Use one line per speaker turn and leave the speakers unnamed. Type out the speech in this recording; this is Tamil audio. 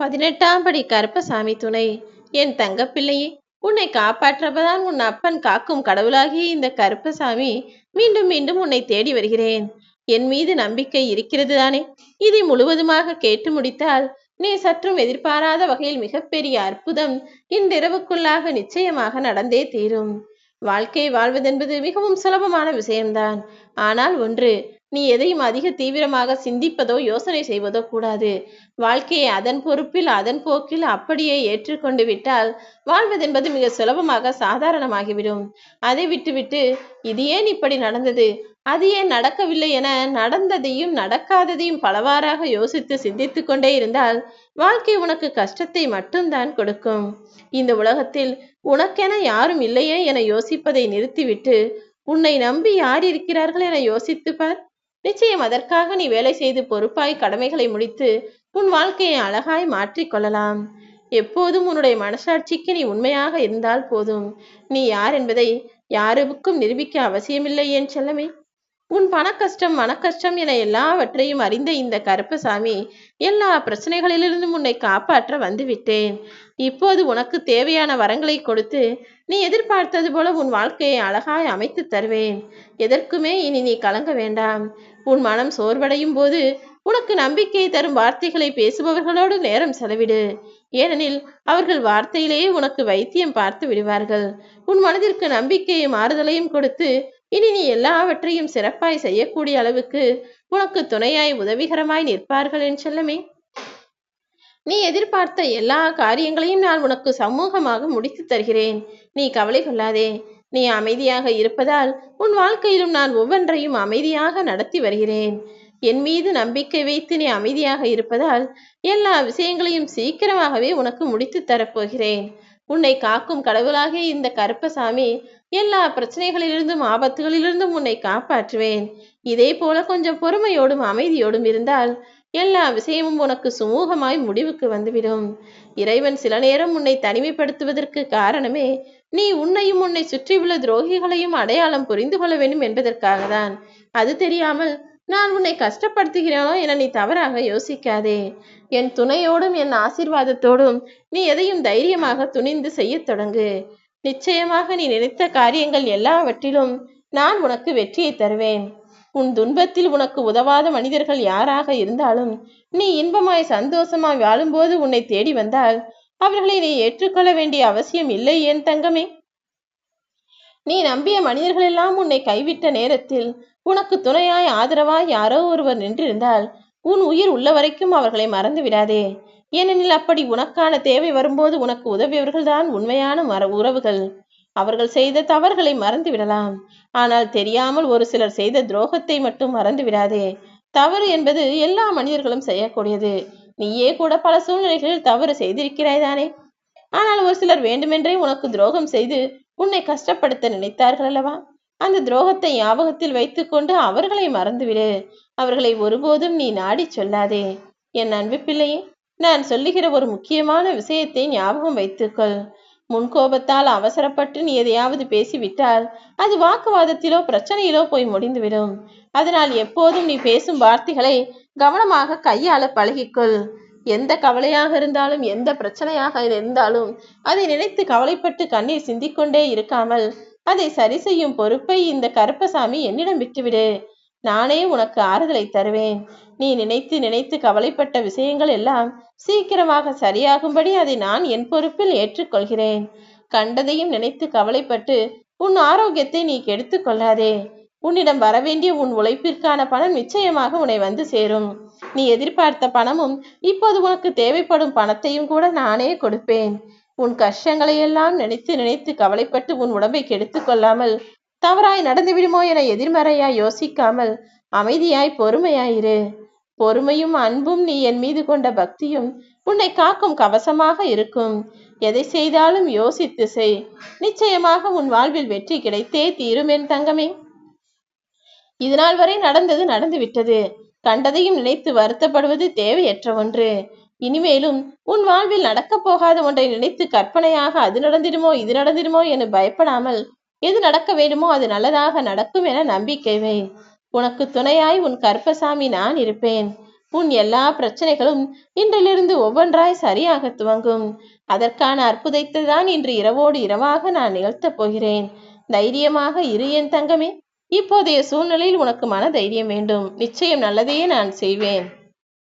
பதினெட்டாம் படி கருப்பசாமி துணை. என் தங்கப்பிள்ளையே உன்னை காப்பாற்றப்பதான் உன் அப்பன் காக்கும் கடவுளாகிய இந்த கருப்பசாமி மீண்டும் மீண்டும் உன்னை தேடி வருகிறேன். என் மீது நம்பிக்கை இருக்கிறது தானே. இதை முழுவதுமாக கேட்டு முடித்தால் நீ சற்றும் எதிர்பாராத வகையில் மிகப்பெரிய அற்புதம் இன்றிரவுக்குள்ளாக நிச்சயமாக நடந்தே தீரும். வாழ்க்கை வாழ்வதென்பது மிகவும் சுலபமான விஷயம்தான். ஆனால் ஒன்று நீ எதையும் அதிக தீவிரமாக சிந்திப்பதோ யோசனை செய்வதோ கூடாது. வாழ்க்கையை அதன் பொறுப்பில் அதன் போக்கில் அப்படியே ஏற்றுக்கொண்டு விட்டால் வாழ்வதென்பது மிக சுலபமாக சாதாரணமாகிவிடும். அதை விட்டுவிட்டு இது ஏன் இப்படி நடந்தது? அது ஏன் நடக்கவில்லை என நடந்ததையும் நடக்காததையும் பலவாறாக யோசித்து சிந்தித்து கொண்டே இருந்தால் வாழ்க்கை உனக்கு கஷ்டத்தை மட்டும்தான் கொடுக்கும். இந்த உலகத்தில் உனக்கென யாரும் இல்லையே என யோசிப்பதை நிறுத்திவிட்டு உன்னை நம்பி யார் இருக்கிறார்கள் என யோசித்து பார். நிச்சயம் அதற்காக நீ வேலை செய்து பொறுப்பாய் கடமைகளை முடித்து உன் வாழ்க்கையை அழகாய் மாற்றிக்கொள்ளலாம் எப்போதும் உன்னுடைய மனசாட்சிக்கு நீ உண்மையாக இருந்தால் போதும். நீ யார் என்பதை யாருக்கும் நிரூபிக்க அவசியமில்லை என் செல்லமே? உன் பணக்கஷ்டம் மனக்கஷ்டம் என எல்லாவற்றையும் அறிந்த இந்த கருப்பசாமி எல்லா பிரச்சனைகளிலிருந்தும் உன்னை காப்பாற்ற வந்துவிட்டேன். இப்போது உனக்கு தேவையான வரங்களை கொடுத்து நீ எதிர்பார்த்தது போல உன் வாழ்க்கையை அழகாய் அமைத்து தருவேன். எதற்குமே இனி நீ கலங்க வேண்டாம். உன் மனம் சோர்வடையும் போது உனக்கு நம்பிக்கை தரும் வார்த்தைகளை பேசுபவர்களோடு நேரம் செலவிடு. ஏனெனில் அவர்கள் வார்த்தையிலேயே உனக்கு வைத்தியம் பார்த்து விடுவார்கள். உன் மனதிற்கு நம்பிக்கையும் ஆறுதலையும் கொடுத்து இனி நீ எல்லாவற்றையும் சிறப்பாய் செய்யக்கூடிய அளவுக்கு உனக்கு துணையாய் உதவிகரமாய் நிற்பார்கள் என் செல்லமே. நீ எதிர்பார்த்த எல்லா காரியங்களையும் நான் உனக்கு சமூகமாக முடித்து தருகிறேன். நீ கவலை கொள்ளாதே. நீ அமைதியாக இருப்பதால் உன் வாழ்க்கையிலும் நான் ஒவ்வொன்றையும் அமைதியாக நடத்தி வருகிறேன். என் மீது நம்பிக்கை வைத்து நீ அமைதியாக இருப்பதால் எல்லா விஷயங்களையும் சீக்கிரமாகவே உனக்கு முடித்து தரப்போகிறேன். உன்னை காக்கும் கடவுளாக இந்த கருப்பசாமி எல்லா பிரச்சனைகளிலிருந்தும் ஆபத்துகளிலிருந்தும் உன்னை காப்பாற்றுவேன். இதே போல கொஞ்சம் பொறுமையோடும் அமைதியோடும் இருந்தால் எல்லா விஷயமும் உனக்கு சுமூகமாய் முடிவுக்கு வந்துவிடும். இறைவன் சில நேரம் உன்னை தனிமைப்படுத்துவதற்கு காரணமே நீ உன்னையும் உன்னை சுற்றியுள்ள துரோகிகளையும் அடையாளம் புரிந்து கொள்ள வேண்டும் என்பதற்காக தான். அது தெரியாமல் நான் உன்னை கஷ்டப்படுத்துகிறேனோ என நீ தவறாக யோசிக்காதே. என் துணையோடும் என் ஆசிர்வாதத்தோடும் நீ எதையும் தைரியமாக துணிந்து செய்யத் தொடங்கு. நிச்சயமாக நீ நினைத்த காரியங்கள் எல்லாவற்றிலும் நான் உனக்கு வெற்றியை தருவேன். உன் துன்பத்தில் உனக்கு உதவாத மனிதர்கள் யாராக இருந்தாலும் நீ இன்பமாய் சந்தோஷமாய் வாழும்போது உன்னை தேடி வந்தால் அவர்களை நீ ஏற்றுக்கொள்ள வேண்டிய அவசியம் இல்லை என் தங்கமே? நீ நம்பிய மனிதர்களெல்லாம் உன்னை கைவிட்ட நேரத்தில் உனக்கு துணையாய் ஆதரவாய் யாரோ ஒருவர் நின்றிருந்தால் உன் உயிர் உள்ள வரைக்கும் அவர்களை மறந்து விடாதே. ஏனெனில் அப்படி உனக்கான தேவை வரும்போது உனக்கு உதவியவர்கள்தான் உண்மையான மர உறவுகள். அவர்கள் செய்த தவறுகளை மறந்து விடலாம் ஆனால் தெரியாமல் ஒரு சிலர் செய்த துரோகத்தை மட்டும் மறந்து விடாதே தவறு என்பது எல்லா மனிதர்களும் செய்யக்கூடியது. நீயே கூட பல சூழ்நிலைகளில் தவறு செய்திருக்கிறாய் தானே ஆனால் ஒரு சிலர் வேண்டுமென்றே உனக்கு துரோகம் செய்து உன்னை கஷ்டப்படுத்த நினைத்தார்கள் அல்லவா? அந்த துரோகத்தை ஞாபகத்தில் வைத்துக்கொண்டு அவர்களை மறந்துவிடு. அவர்களை ஒருபோதும் நீ நாடி சொல்லாதே. என் அன்பு பிள்ளையே நான் சொல்லுகிற ஒரு முக்கியமான விஷயத்தை ஞாபகம் வைத்துக்கொள். முன்கோபத்தால் அவசரப்பட்டு நீ எதையாவது பேசிவிட்டால் அது வாக்குவாதத்திலோ பிரச்சனையிலோ போய் முடிந்துவிடும். அதனால் எப்போதும் நீ பேசும் வார்த்தைகளை கவனமாக கையாள பழகிக்கொள். எந்த கவலையாக இருந்தாலும் எந்த பிரச்சனையாக இருந்தாலும் அதை நினைத்து கவலைப்பட்டு கண்ணீர் சிந்திக்கொண்டே இருக்காமல் அதை சரி செய்யும் பொறுப்பை இந்த கருப்பசாமி என்னிடம் விட்டுவிடு. நானே உனக்கு ஆறுதலை தருவேன். நீ நினைத்து நினைத்து கவலைப்பட்ட விஷயங்கள் எல்லாம் சீக்கிரமாக சரியாகும்படி அதை நான் என் பொறுப்பில் ஏற்றுக்கொள்கிறேன். கண்டதையும் நினைத்து கவலைப்பட்டு உன் ஆரோக்கியத்தை நீ கெடுத்து கொள்ளாதே. உன்னிடம் வரவேண்டிய உன் உழைப்பிற்கான பணம் நிச்சயமாக உன்னை வந்து சேரும். நீ எதிர்பார்த்த பணமும் இப்போது உனக்கு தேவைப்படும் பணத்தையும் கூட நானே கொடுப்பேன். உன் கஷ்டங்களையெல்லாம் நினைத்து நினைத்து கவலைப்பட்டு உன் உடம்பை கெடுத்து கொள்ளாமல் தவறாய் நடந்து விடுமோ என எதிர்மறையாய் யோசிக்காமல் அமைதியாய் பொறுமையாயிரு. பொறுமையும் அன்பும் நீ என் மீது கொண்ட பக்தியும் உன்னை காக்கும் கவசமாக இருக்கும். எதை செய்தாலும் யோசித்து செய். நிச்சயமாக உன் வாழ்வில் வெற்றி கிடைத்தே தீரும் என் தங்கமே. இதுநாள் வரை நடந்தது நடந்து விட்டது கண்டதையும் நினைத்து வருத்தப்படுவது தேவையற்ற ஒன்று. இனிமேலும் உன் வாழ்வில் நடக்கப் போகாத ஒன்றை நினைத்து கற்பனையாக அது நடந்திடுமோ இது நடந்திடுமோ என பயப்படாமல் எது நடக்க வேண்டுமோ அது நல்லதாக நடக்கும் என நம்பிக்கை வை உனக்கு துணையாய் உன் கற்பசாமி நான் இருப்பேன். உன் எல்லா பிரச்சனைகளும் இன்றிலிருந்து ஒவ்வொன்றாய் சரியாக துவங்கும். அதற்கான அற்புதத்தை தான் இன்று இரவோடு இரவாக நான் நிகழ்த்தப் போகிறேன். தைரியமாக இரு என் தங்கமே. இப்போதைய சூழ்நிலையில் உனக்கு மன தைரியம் வேண்டும். நிச்சயம் நல்லதையே நான் செய்வேன்.